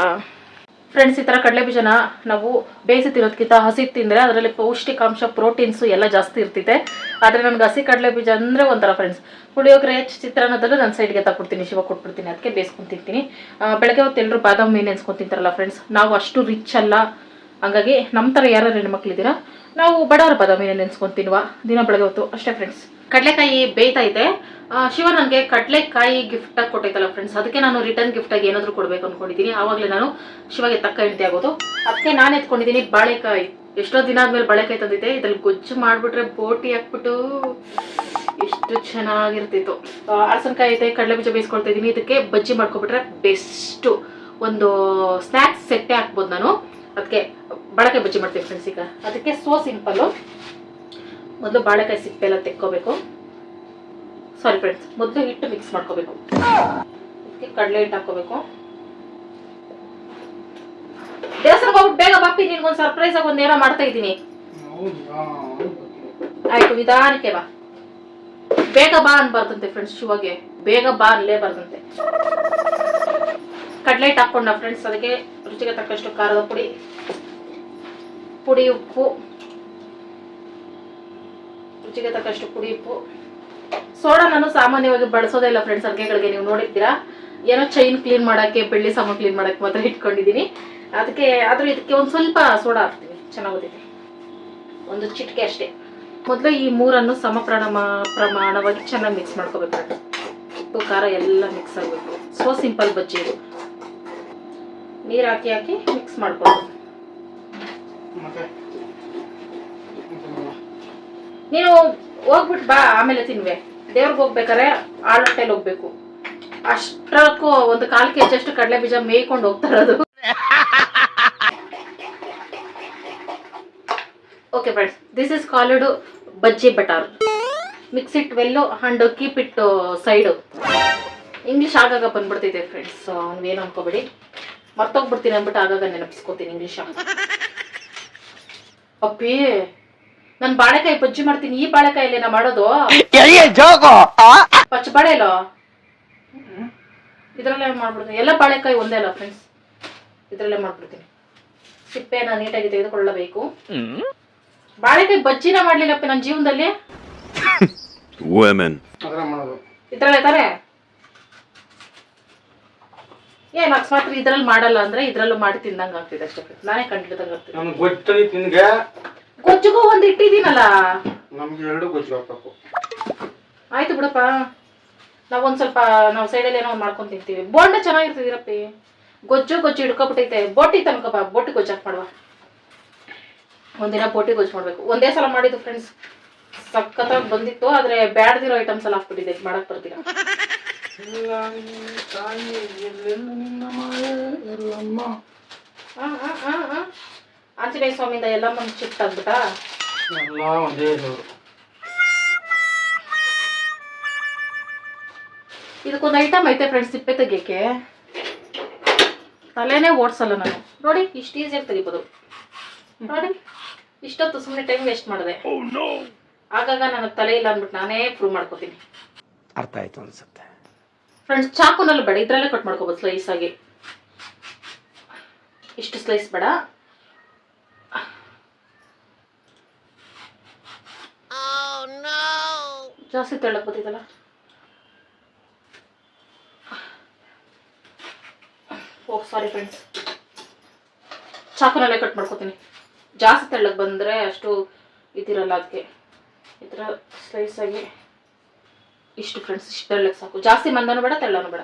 ಫ್ರೆಂಡ್ಸ್ ಈ ಥರ ಕಡಲೆ ಬೀಜನ ನಾವು ಬೇಯಿಸಿ ತಿನ್ನೋದಕ್ಕಿಂತ ಹಸಿ ತಿಂದರೆ ಅದರಲ್ಲಿ ಪೌಷ್ಟಿಕಾಂಶ ಪ್ರೋಟೀನ್ಸು ಎಲ್ಲ ಜಾಸ್ತಿ ಇರ್ತಿದೆ ಆದರೆ ನನಗೆ ಹಸಿ ಕಡಲೆ ಬೀಜ ಅಂದರೆ ಒಂಥರ ಫ್ರೆಂಡ್ಸ್ ಪುಳಿಯೋಗರೆ, ಚಿತ್ರಾನ್ನದಲ್ಲೂ ನನ್ನ ಸೈಡ್ಗೆ ತಗೊಡ್ತೀನಿ ಶಿವ ಕೊಟ್ಬಿಡ್ತೀನಿ ಅದಕ್ಕೆ ಬೇಯಿಸ್ಕೊಂಡು ತಿಂತೀನಿ. ಬೆಳಗ್ಗೆ ಹೊತ್ತು ಎಲ್ಲರೂ ಬಾದಾಮಿ ಮೀನು ಫ್ರೆಂಡ್ಸ್ ನಾವು ಅಷ್ಟು ರಿಚ್ ಅಲ್ಲ. ಹಂಗಾಗಿ ನಮ್ಮ ಥರ ಯಾರು ಹೆಣ್ಮಕ್ಳಿದ್ದೀರಾ ನಾವು ಬಡವರ ಬಾದಾಮಿನ ನೆನೆಸ್ಕೊಂಡು ತಿನ್ನುವ ದಿನ ಬೆಳಗ್ಗೆ ಹೊತ್ತು. ಅಷ್ಟೇ ಫ್ರೆಂಡ್ಸ್ ಕಡಲೆಕಾಯಿ ಬೇಯ್ತಾ ಇದೆ. ಶಿವ ನನಗೆ ಕಡಲೆಕಾಯಿ ಗಿಫ್ಟ್ ಆಗಿ ಫ್ರೆಂಡ್ಸ್ ಅದಕ್ಕೆ ನಾನು ರಿಟರ್ನ್ ಗಿಫ್ಟ್ ಆಗಿ ಏನಾದರೂ ಕೊಡಬೇಕು ಅಂದ್ಕೊಂಡಿದ್ದೀನಿ ಆವಾಗಲೇ ನಾನು ಶಿವಗೆ ತಕ್ಕ ಹೆಂಡತಿ ಆಗೋದು. ಅದಕ್ಕೆ ನಾನು ಎತ್ಕೊಂಡಿದ್ದೀನಿ ಬಾಳೆಕಾಯಿ. ಎಷ್ಟೋ ದಿನ ಆದ್ಮೇಲೆ ಬಾಳೆಕಾಯಿ ತಂದಿದ್ದೆ. ಇದ್ರಲ್ಲಿ ಗೊಜ್ಜು ಮಾಡಿಬಿಟ್ರೆ ಬೋಟಿ ಹಾಕ್ಬಿಟ್ಟು ಎಷ್ಟು ಚೆನ್ನಾಗಿರ್ತಿತ್ತು. ಆ, ಹಲಸಿನಕಾಯಿ ಐತೆ ಕಡಲೆ ಬೀಜ ಬೇಯಿಸ್ಕೊಳ್ತಾ ಇದ್ದೀನಿ ಇದಕ್ಕೆ ಬಜ್ಜಿ ಮಾಡ್ಕೊಬಿಟ್ರೆ ಬೆಸ್ಟು ಒಂದು ಸ್ನ್ಯಾಕ್ಸ್ ಸೆಟ್ಟೇ ಹಾಕ್ಬೋದು ನಾನು. ಅದಕ್ಕೆ ಬಾಳೆಕಾಯಿ ಬಜ್ಜಿ ಮಾಡ್ತೀವಿ ಫ್ರೆಂಡ್ಸ್ ಈಗ. ಅದಕ್ಕೆ ಸೋ ಸಿಂಪಲ್ಲು ಮೊದಲು ಬಾಳೆಕಾಯಿ ಸಿಪ್ಪೆ ಎಲ್ಲ ತೆಕ್ಕೋಬೇಕು. ಸಾರಿ ಫ್ರೆಂಡ್ಸ್ ಮೊದಲು ಹಿಟ್ಟು ಮಿಕ್ಸ್ ಮಾಡ್ಕೋಬೇಕು. ಅದಕ್ಕೆ ಕಡಲೆ ಹಿಟ್ಟು ಹಾಕೋಬೇಕು. ದೇವಸ್ಥಾನಕ್ಕೆ ಹೋಗ್ಬಿಟ್ಟು ಬೇಗ ಬಾಪಿ ನಿನ್ಗೊಂದು ಸರ್ಪ್ರೈಸ್ ಆಗಿ ಒಂದೇನೋ ಮಾಡ್ತಾ ಇದ್ದೀನಿ. ಆಯ್ತು ನಿಧಾನಕ್ಕೆ ಬಾ. ಬೇಗ ಬಾ ಅನ್ಬಾರ್ದಂತೆ ಫ್ರೆಂಡ್ಸ್ ಶಿವಗೆ. ಬೇಗ ಬಾ ಅನ್ಲೇಬಾರ್ದಂತೆ. ಕಡಲೆ ಹಿಟ್ಟು ಹಾಕೊಂಡ ಫ್ರೆಂಡ್ಸ್ ಅದಕ್ಕೆ ರುಚಿಗೆ ತಕ್ಕಷ್ಟು ಖಾರದ ಪುಡಿ ಪುಡಿ ಉಪ್ಪು, ರುಚಿಗೆ ತಕ್ಕಷ್ಟು ಪುಡಿ ಉಪ್ಪು. ಸೋಡಾ ನಾನು ಸಾಮಾನ್ಯವಾಗಿ ಬಳಸೋದೇ ಇಲ್ಲ ಫ್ರೆಂಡ್ಸ್ ಅಡುಗೆಗಳಿಗೆ ನೀವು ನೋಡಿರ್ತೀರಾ? ಏನೋ ಚೈನ್ ಕ್ಲೀನ್ ಮಾಡೋಕ್ಕೆ, ಬೆಳ್ಳಿ ಸಾಮಾನು ಕ್ಲೀನ್ ಮಾಡಕ್ಕೆ ಮಾತ್ರ ಇಟ್ಕೊಂಡಿದ್ದೀನಿ. ಅದಕ್ಕೆ, ಆದರೂ ಇದಕ್ಕೆ ಒಂದು ಸ್ವಲ್ಪ ಸೋಡಾ ಹಾಕ್ತೀನಿ, ಚೆನ್ನಾಗೋದಿದೆ. ಒಂದು ಚಿಟಿಕೆ ಅಷ್ಟೇ. ಮೊದಲು ಈ ಮೂರನ್ನು ಸಮ ಪ್ರಮಾಣ ಪ್ರಮಾಣವಾಗಿ ಚೆನ್ನಾಗಿ ಮಿಕ್ಸ್ ಮಾಡ್ಕೋಬೇಕು ಉಪ್ಪು, ಖಾರ ಎಲ್ಲ ಮಿಕ್ಸ್ ಆಗಬೇಕು. ಸೊ ಸಿಂಪಲ್ ಬಜ್ಜಿ ಇದು. ನೀರು ಹಾಕಿ ಹಾಕಿ ಮಿಕ್ಸ್ ಮಾಡ್ಕೊಳ್ಬೇಕು ನೀನು ಹೋಗ್ಬಿಟ್ಟು ಬಾ ಆಮೇಲೆ ತಿನ್ವೆ ದೇವ್ರಿಗೆ ಹೋಗ್ಬೇಕಾರೆ ಆಳಟ್ಟೆಲಿ ಹೋಗ್ಬೇಕು. ಅಷ್ಟಕ್ಕೂ ಒಂದು ಕಾಲು ಕೆ ಕಡಲೆ ಬೀಜ ಮೇಯ್ಕೊಂಡು ಹೋಗ್ತಾ ಇರೋದು. Okay friends this is called bajji batter. Mix it well and keep it side English ಆಗಾಗ ಬಂದ್ಬಿಡ್ತಿದೆ ಫ್ರೆಂಡ್ಸ್ ನೀವೇನು ಅನ್ಕೋಬೇಡಿ. ಮರ್ತೋಗ್ಬಿಡ್ತೀನಿ ಅಂದ್ಬಿಟ್ಟು ಆಗಾಗ ನೆನಪಿಸ್ಕೋತೀನಿ ಇಂಗ್ಲಿಷ್ ಅಪ್ಪಿ. ನನ್ ಬಾಳೆಕಾಯಿ ಬಜ್ಜಿ ಮಾಡ್ತೀನಿ. ಈ ಬಾಳೆಕಾಯಲ್ಲಿ ನಾ ಮಾಡೋದು? ಪಚ್ಚ ಬಾಳೆ ಅಲ್ಲ ಇದ್ರಲ್ಲೇ ಮಾಡ್ಬಿಡ್ತೀನಿ. ಎಲ್ಲ ಬಾಳೆಕಾಯಿ ಒಂದೇ ಅಲ್ಲ ಫ್ರೆಂಡ್ಸ್ ಇದ್ರಲ್ಲೇ ಮಾಡ್ಬಿಡ್ತೀನಿ. ಸಿಪ್ಪೆನ ನೀಟಾಗಿ ತೆಗೆದುಕೊಳ್ಳಬೇಕು. ಬಾಳೆಕಾಯಿ ಬಜ್ಜಿನ ಮಾಡ್ಲಿಲ್ಲಪ್ಪ ನನ್ನ ಜೀವನದಲ್ಲಿ. ಇದ್ರಲ್ಲೇ ತಾನೆ? ಏನ್ ಅಕಸ್ಮಾತ್ ಇದ್ರಲ್ಲಿ ಮಾಡಲ್ಲ ಅಂದ್ರೆ ಇದ್ರಲ್ಲೂ ಮಾಡಿ ತಿಂದಂಗ ಆಗ್ತಿದೆ ಅಷ್ಟೇ ನಾನೇ ಕಂಡಿಡ್ದಂಗ ಆಗ್ತಿದೆ ನಮ್ಗೆ ಗೊತ್ತೈತಿ ನಿನ್ಗೆ ಗೊಜ್ಜುಗೂ ಒಂದ್ ಇಟ್ಟಿದ್ದೀನಲ್ಲ? ನಮ್ಗೆ ಎರಡು ಗೊಜ್ಜು ಹಾಕಬೇಕು. ಆಯ್ತು ಬಿಡಪ್ಪ. ನಾವ್ ಒಂದ್ ಸ್ವಲ್ಪ ನಾವು ಸೈಡಲ್ಲಿ ಏನೋ ಒಂದ್ ಮಾಡ್ಕೊಂಡ್ ತಿಂತೀವಿ. ಬೋಂಡ ಚೆನ್ನಾಗಿರ್ತಿದಿರಪ್ಪ. ಗೊಜ್ಜು ಗೊಜ್ಜು ಹಿಡ್ಕೊಬಿಟ್ಟೈತೆ. ಬೋಟಿ ತನ್ಕಪ್ಪ ಬೋಟಿ ಗೊಜ್ಜು ಹಾಕಿ ಮಾಡುವ. ಒಂದಿನ ಬೋಟಿ ಗೊಜ್ಜು ಮಾಡ್ಬೇಕು. ಒಂದೇ ಸಲ ಮಾಡಿದ್ದು ಫ್ರೆಂಡ್ಸ್ ಸಖತ್ತಾಗಿ ಬಂದಿತ್ತು ಆದ್ರೆ ಬ್ಯಾಡ್ದಿರೋ ಐಟಮ್ಸ್ ಎಲ್ಲ ಹಾಕ್ಬಿಟ್ಟಿದ್ದೆ. ಮಾಡಕ್ ಬರ್ತೀರಾ ಆ, ಆ, ಆ, ಆ. ಆಂಜನೇಯ ಸ್ವಾಮಿಯಿಂದ ಎಲ್ಲ ಆಗ್ಬಿಟ್ಟಾ ಒಂದೇ ದೇವ್ರು ಇದಕ್ಕೊಂದು ಐಟಮ್ ಐತೆ ಫ್ರೆಂಡ್ಸ್ ಸಿಪ್ಪೆ ತೆಗಿಯಕ್ಕೆ. ತಲೆನೇ ಓಡಿಸಲ್ಲ ನಾನು. ನೋಡಿ ಇಷ್ಟು ಈಸಿಯಾಗಿ ತೆಗಿಬೋದು. ನೋಡಿ ಇಷ್ಟೊತ್ತು ಸುಮ್ಮನೆ ಟೈಮ್ ವೇಸ್ಟ್ ಮಾಡಿದೆ. ಆಗಾಗ ನನಗೆ ತಲೆ ಇಲ್ಲ ಅಂದ್ಬಿಟ್ಟು ನಾನೇ ಪ್ರೂವ್ ಮಾಡ್ಕೋತೀನಿ. ಅರ್ಥ ಆಯ್ತು ಅನ್ಸುತ್ತೆ. ಫ್ರೆಂಡ್ಸ್ ಚಾಕುನಲ್ಲಿ ಬೇಡ ಇದರಲ್ಲೇ ಕಟ್ ಮಾಡ್ಕೋಬೋದು ಸ್ಲೈಸ್ ಆಗಿ. ಇಷ್ಟು ಸ್ಲೈಸ್ ಬೇಡ. ಜಾಸ್ತಿ ತೆಳ್ಳಕ್ ಬತ್ತಿದಲ್ಲ ಓ ಸಾರಿ ಫ್ರೆಂಡ್ಸ್ ಚಾಕುನಲ್ಲೇ ಕಟ್ ಮಾಡ್ಕೋತೀನಿ. ಜಾಸ್ತಿ ತೆಳ್ಳಗೆ ಬಂದರೆ ಅಷ್ಟು ಇದಿರಲ್ಲ ಅದಕ್ಕೆ ಈ ಥರ ಸ್ಲೈಸ್ ಆಗಿ. ಇಷ್ಟು ಫ್ರೆಂಡ್ಸ್ ಇಷ್ಟು ತೆಳ್ಳಗೆ ಸಾಕು. ಜಾಸ್ತಿ ಮಂದನೂ ಬೇಡ ತೆಳ್ಳನೂ ಬೇಡ.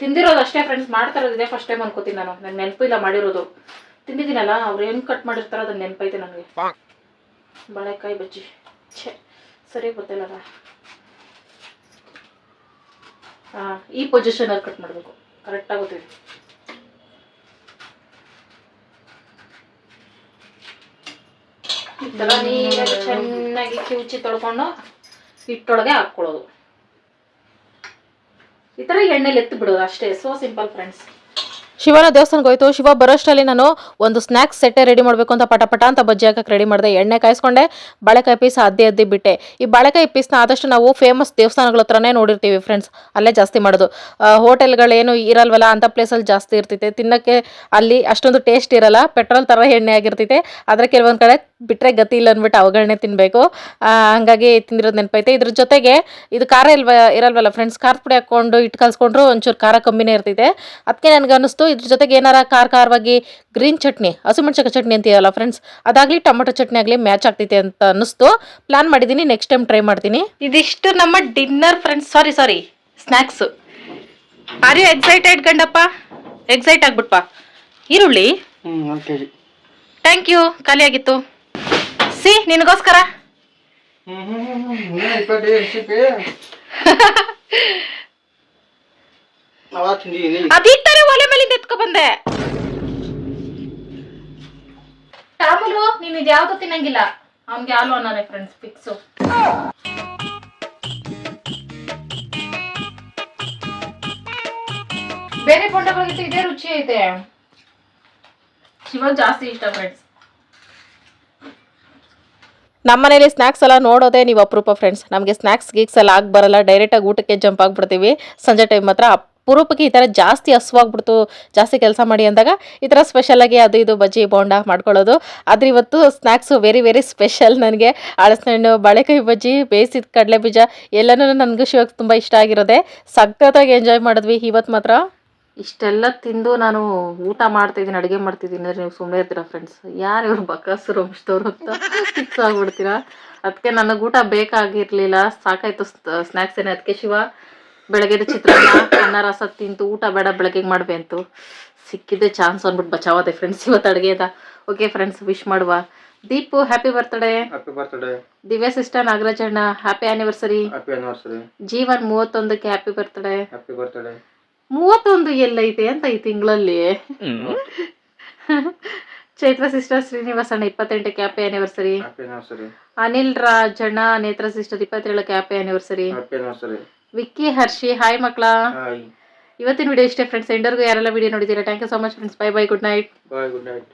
ತಿಂದಿರೋದು ಅಷ್ಟೇ ಫ್ರೆಂಡ್ಸ್ ಮಾಡ್ತಾ ಇರೋದು ಇದೇ ಫಸ್ಟ್ ಟೈಮ್ ಅನ್ಕೋತೀನಿ ನಾನು. ನನ್ನ ನೆನಪು ಇಲ್ಲ ಮಾಡಿರೋದು. ತಿಂದಿದ್ದೀನಲ್ಲ ಅವ್ರು ಏನು ಕಟ್ ಮಾಡಿರ್ತಾರೋ ಅದನ್ನ ನೆನಪೈತೆ ನನಗೆ ಬಾಳೆಕಾಯಿ ಬಜ್ಜಿ. ಛೇ ಸರಿ ಗೊತ್ತಿಲ್ಲ ಹಾಂ ಈ ಪೊಸಿಷನಲ್ಲಿ ಕಟ್ ಮಾಡಬೇಕು. ಕರೆಕ್ಟಾಗಿ ಗೊತ್ತಿದೆ. ಈ ಥರ ನೀರಾಗಿ ಚೆನ್ನಾಗಿ ಕಿವುಚಿ ತೊಳ್ಕೊಂಡು ಹಿಟ್ಟೊಳಗೆ ಹಾಕ್ಕೊಳ್ಳೋದು. ಈ ಥರ ಎಣ್ಣೆಲಿ ಎತ್ತು ಬಿಡೋದು ಅಷ್ಟೇ. ಸೋ ಸಿಂಪಲ್ ಫ್ರೆಂಡ್ಸ್ ಶಿವನ ದೇವಸ್ಥಾನಕ್ಕೆ ಹೋಯ್ತು. ಶಿವ ಬರೋಷ್ಟರಲ್ಲಿ ನಾನು ಒಂದು ಸ್ನ್ಯಾಕ್ಸ್ ಸೆಟ್ಟೆ ರೆಡಿ ಮಾಡಬೇಕು ಅಂತ ಪಟ ಪಟ ಅಂತ ಬಜ್ಜಿ ಹಾಕಕ್ಕೆ ರೆಡಿ ಮಾಡಿದೆ. ಎಣ್ಣೆ ಕಾಯಿಸ್ಕೊಂಡೆ. ಬಾಳೆಕಾಯಿ ಪೀಸ್ ಅದ್ದಿ ಅದ್ದಿ ಬಿಟ್ಟೆ. ಈ ಬಾಳೆಕಾಯಿ ಪೀಸ್ನ ಆದಷ್ಟು ನಾವು ಫೇಮಸ್ ದೇವಸ್ಥಾನಗಳ ಹತ್ರನೇ ನೋಡಿರ್ತೀವಿ ಫ್ರೆಂಡ್ಸ್ ಅಲ್ಲೇ ಜಾಸ್ತಿ ಮಾಡೋದು. ಹೋಟೆಲ್ಗಳೇನು ಇರಲ್ವಲ್ಲ ಅಂಥ ಪ್ಲೇಸಲ್ಲಿ ಜಾಸ್ತಿ ಇರ್ತೈತೆ ತಿನ್ನೋಕ್ಕೆ ಅಲ್ಲಿ ಅಷ್ಟೊಂದು ಟೇಸ್ಟ್ ಇರಲ್ಲ. ಪೆಟ್ರೋಲ್ ಥರ ಎಣ್ಣೆ ಆಗಿರ್ತೈತೆ ಆದರೆ ಕೆಲವೊಂದು ಕಡೆ ಬಿಟ್ಟರೆ ಗತಿ ಇಲ್ಲ ಅಂದ್ಬಿಟ್ಟು ಅವುಗಳನ್ನೇ ತಿನ್ನಬೇಕು ಹಂಗಾಗಿ ತಿಂದಿರೋದು ನೆನಪೈತೆ. ಇದ್ರ ಜೊತೆಗೆ ಇದು ಖಾರ ಇಲ್ವ ಇರಲ್ವಲ್ಲ ಫ್ರೆಂಡ್ಸ್ ಖಾರದ ಪುಡಿ ಹಾಕ್ಕೊಂಡು ಇಟ್ಟು ಕಲ್ಸ್ಕೊಂಡ್ರು ಒಂಚೂರು ಖಾರ ಕಮ್ಮಿನೇ ಇರ್ತೈತೆ ಅದಕ್ಕೆ ನನಗೆ ಅನ್ನಿಸ್ತು ಇದ್ರ ಜೊತೆಗೆ ಏನಾರ ಖಾರ ಖಾರವಾಗಿ ಗ್ರೀನ್ ಚಟ್ನಿ ಹಸಿಮೆಣ್ಸಿನ ಚಟ್ನಿ ಅಂತೀಯಲ್ಲ ಫ್ರೆಂಡ್ಸ್ ಅದಾಗಲಿ ಟೊಮೊಟೊ ಚಟ್ನಿ ಆಗಲಿ ಮ್ಯಾಚ್ ಆಗ್ತೈತೆ ಅಂತ ಅನ್ನಿಸ್ತು. ಪ್ಲಾನ್ ಮಾಡಿದ್ದೀನಿ ನೆಕ್ಸ್ಟ್ ಟೈಮ್ ಟ್ರೈ ಮಾಡ್ತೀನಿ. ಇದಿಷ್ಟು ನಮ್ಮ dinner friends sorry sorry snacks are you excited ಗಂಡಪ್ಪ? Excite ಆಗ್ಬಿಟ್ಪಾ. ಈರುಳ್ಳಿ? Thank you ಖಾಲಿಯಾಗಿತ್ತು. ಸಿ ನಿನಗೋಸ್ಕರ. ಒಲೆ ಮೇಲಿಂದ ಎತ್ಕೊ ಬಂದೆ. ರಾಮುಲು ನೀನು ಇದು ಯಾವ್ದು ತಿನ್ನಂಗಿಲ್ಲ? ಅವ್ನ್ಗೆ ಹಾಲು ಅನ್ನಾರೆ ಫ್ರೆಂಡ್ಸ್ ಫಿಕ್ಸು ಬೇರೆ ಬೋಂಡಗಳಿಗಿಂತ ಇದೇ ರುಚಿ ಐತೆ. ಶಿವ ಜಾಸ್ತಿ ಇಷ್ಟ ಫ್ರೆಂಡ್ಸ್ ನಮ್ಮ ಮನೇಲಿ ಸ್ನ್ಯಾಕ್ಸ್ ಎಲ್ಲ ನೋಡೋದೇ ನೀವು ಅಪರೂಪ ಫ್ರೆಂಡ್ಸ್ ನಮಗೆ ಸ್ನ್ಯಾಕ್ಸ್ ಗೀಕ್ಸ್ ಎಲ್ಲ ಆಗಿ ಬರಲ್ಲ ಡೈರೆಕ್ಟಾಗಿ ಊಟಕ್ಕೆ ಜಂಪ್ ಆಗಿಬಿಡ್ತೀವಿ. ಸಂಜೆ ಟೈಮ್ ಮಾತ್ರ ಅಪರೂಪಕ್ಕೆ ಈ ಥರ ಜಾಸ್ತಿ ಹಸುವಾಗ್ಬಿಡ್ತು. ಜಾಸ್ತಿ ಕೆಲಸ ಮಾಡಿ ಅಂದಾಗ ಈ ಥರ ಸ್ಪೆಷಲಾಗಿ ಅದು ಇದು ಬಜ್ಜಿ, ಬೋಂಡ ಮಾಡ್ಕೊಳ್ಳೋದು. ಆದರೆ ಇವತ್ತು ಸ್ನ್ಯಾಕ್ಸು ವೆರಿ ವೆರಿ ಸ್ಪೆಷಲ್ ನನಗೆ. ಹಣ್ಣು ಬಾಳೆಕಾಯಿ ಬಜ್ಜಿ, ಬೇಯಿಸಿದ ಕಡಲೆ ಬೀಜ ಎಲ್ಲನೂ ನನಗೂ ಶಿವಾಗ ತುಂಬ ಇಷ್ಟ ಆಗಿರೋದೆ. ಸಖತ್ತಾಗಿ ಎಂಜಾಯ್ ಮಾಡಿದ್ವಿ. ಇವತ್ತು ಮಾತ್ರ ಇಷ್ಟೆಲ್ಲ ತಿಂದು ನಾನು ಊಟ ಮಾಡ್ತಿದ್ದೀನಿ ಅಡುಗೆ ಮಾಡ್ತಿದ್ದೀನಿ ಅಂದರೆ ನೀವು ಸುಮ್ಮನೆ ಇರ್ತೀರಾ ಫ್ರೆಂಡ್ಸ್ ಯಾರು ಇವರು ಬಕಾಸರು ವಂಶದವ್ರು ಅಂತ ಫಿಕ್ಸ್ ಆಗಿಬಿಡ್ತೀರಾ? ಅದಕ್ಕೆ ನನಗೆ ಊಟ ಬೇಕಾಗಿರಲಿಲ್ಲ. ಸಾಕಾಯ್ತು ಸ್ನ್ಯಾಕ್ಸ್ ಏನೇ. ಅದಕ್ಕೆ ಶಿವ ಬೆಳಗ್ಗೆದ ಚಿತ್ರಾನ್ನ ಅನ್ನ ರಸ ತಿಂತು ಊಟ ಬೇಡ ಬೆಳಗ್ಗೆ ಮಾಡ್ಬೇ ಅಂತು. ಸಿಕ್ಕಿದ್ದೆ ಚಾನ್ಸ್ ಅಂದ್ಬಿಟ್ಟು ಬಚಾವದೆ ಫ್ರೆಂಡ್ಸ್ ಇವತ್ತು ಅಡುಗೆದ. ಓಕೆ ಫ್ರೆಂಡ್ಸ್ ವಿಶ್ ಮಾಡುವ. Deepu happy birthday Divya sister ನಾಗರಾಜಣ್ಣ happy anniversary happy anniversary Jeevan ಮೂವತ್ತೊಂದಕ್ಕೆ happy birthday happy birthday ಮೂವತ್ತೊಂದು ಎಲ್ಲೈತೆ ಅಂತ ಈ ತಿಂಗಳಲ್ಲಿ. ಚೈತ್ರ ಸಿಸ್ಟರ್ ಶ್ರೀನಿವಾಸಣ್ಣ ಇಪ್ಪತ್ತೆಂಟಕ್ಕೆ happy anniversary Anil anniversary Anil Rajanna Netra sister ಇಪ್ಪತ್ತೇಳಕ್ಕೆ happy anniversary Vicky Harshi hi ಮಕ್ಕಳ hi ಇವತ್ತಿನ video ಇಷ್ಟೇ ಫ್ರೆಂಡ್ಸ್ ಎಂಡರ್ಗೂ ಯಾರೆಲ್ಲ ವಿಡಿಯೋ ನೋಡಿದ್ದೀರಾ? Thank you so much friends bye bye good night bye good night